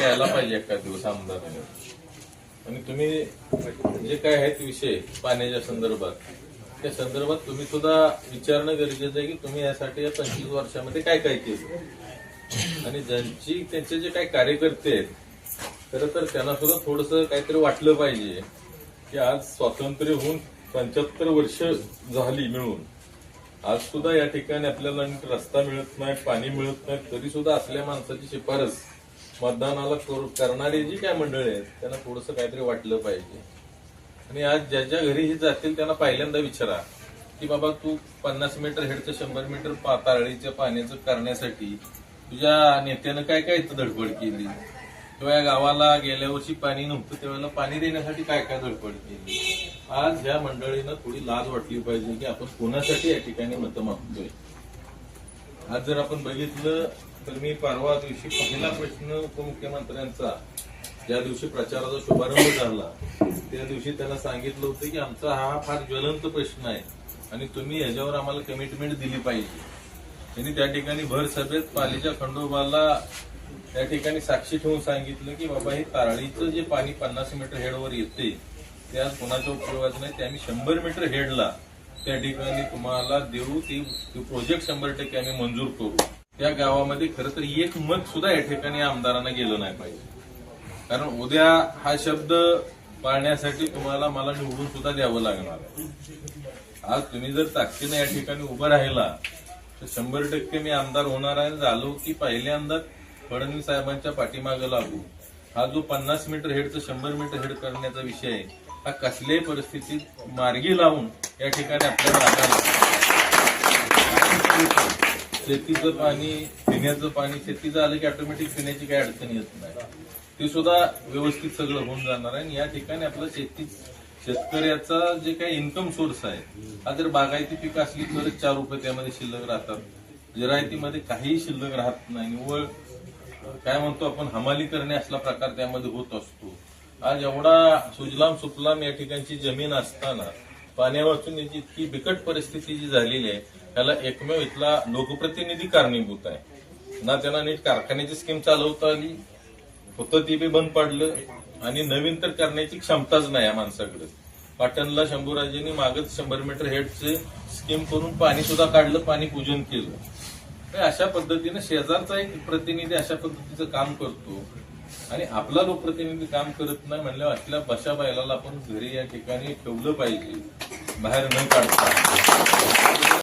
यायला पाहिजे एका दिवस आमदाराने आणि तुम्ही जे काय आहेत विषय पाण्याच्या संदर्भात त्या संदर्भात तुम्ही सुद्धा विचारणं गरजेचं आहे की तुम्ही यासाठी या पंचवीस वर्षामध्ये काय काय केलं? आणि ज्यांची त्यांचे जे काही कार्यकर्ते आहेत खरं तर त्यांना सुद्धा थोडस काहीतरी वाटलं पाहिजे की आज स्वातंत्र्य होऊन पंच्याहत्तर वर्ष झाली मिळून. आज सुद्धा या ठिकाणी आपल्याला रस्ता मिळत नाही पाणी मिळत नाही तरी सुद्धा असल्या माणसाची शिफारस मतदानाला करणारी जी काय मंडळी आहेत त्यांना थोडंसं काहीतरी वाटलं पाहिजे. आणि आज ज्या ज्या घरी हे जातील त्यांना पहिल्यांदा विचारा की बाबा तू पन्नास मीटर हेडचं शंभर मीटर पाताळळीच्या पाण्याचं करण्यासाठी तुझ्या नेत्यानं काय काय इथं धडपड केली? किंवा या गावाला गेल्या वर्षी पाणी नव्हतं त्यावेळेला पाणी देण्यासाठी काय काय धडपड केली? आज ह्या मंडळीनं थोडी लाज वाटली पाहिजे की आपण कोणासाठी या ठिकाणी मतं मागतोय? आज जर आपण बघितलं तर मी परवा दिवशी पहिला प्रश्न उपमुख्यमंत्र्यांचा ज्या दिवशी प्रचाराचा शुभारंभ झाला त्या दिवशी त्यांना सांगितलं होतं की आमचा हा फार ज्वलंत प्रश्न आहे आणि तुम्ही याच्यावर आम्हाला कमिटमेंट दिली पाहिजे. त्यांनी त्या ठिकाणी भर सभेत पालीच्या खंडोबाला त्या ठिकाणी साक्षी ठेवून सांगितलं की बाबा हे तारळीचं जे पाणी पन्नास मीटर हेडवर येते ते आज कोणाच्या उपयोगाचं नाही ते आम्ही शंभर मीटर हेडला त्या ठिकाणी तुम्हाला देऊ ते प्रोजेक्ट शंभर टक्के आम्ही मंजूर करू. त्या गावामध्ये खरं तर एक मत सुद्धा या ठिकाणी आमदारांना गेलं नाही पाहिजे. कारण उद्या हा शब्द पाळण्यासाठी तुम्हाला मला निवडून सुद्धा द्यावं लागणार आहे. आज तुम्ही जर ताकदीने या ठिकाणी उभं राहिला तर शंभर टक्के मी आमदार होणार आहे. झालो की पहिल्यांदा फडणवीस साहेबांच्या पाठीमागे लागू. हा जो पन्नास मीटर हेडचं शंभर मीटर हेड करण्याचा विषय आहे हा कसल्याही परिस्थितीत मार्गी लावून या ठिकाणी आपल्याला लागायला शेतीचं पाणी पिण्याचं पाणी शेतीचं आलं की ऑटोमॅटिक पिण्याची काही अडचण येत नाही. ते सुद्धा व्यवस्थित सगळं होऊन जाणार आहे आणि या ठिकाणी आपलं शेती शेतकऱ्याचा जे काही इन्कम सोर्स आहे हा जर बागायती पीक असली तरच चार रुपये त्यामध्ये शिल्लक राहतात. जिरायतीमध्ये काहीही शिल्लक राहत नाही. निव्वळ काय म्हणतो आपण हमाली करणे असला प्रकार त्यामध्ये होत असतो. आज एवढा सुजलाम सुफलाम या ठिकाणची जमीन असताना पाण्या वाचून याची इतकी बिकट परिस्थिती जी झालेली आहे त्याला एकमेव इथला लोकप्रतिनिधी कारणीभूत आहे. ना त्यांना नीट कारखान्याची स्कीम चालवता आली होतं ते बी बंद पडलं आणि नवीन तर करण्याची क्षमताच नाही या माणसाकडे. पाटणला शंभूराजेंनी मागच शंभर मीटर हेडचे स्कीम करून पाणी सुद्धा काढलं पाणी पूजन केलं. तर अशा पद्धतीने शेजारचा एक प्रतिनिधी अशा पद्धतीचं काम करतो आणि आपला लोकप्रतिनिधी काम करत नाही म्हणल्यावर असल्या बशा बैलाला आपण घरी या ठिकाणी ठेवलं पाहिजे. बाहेर न काढता.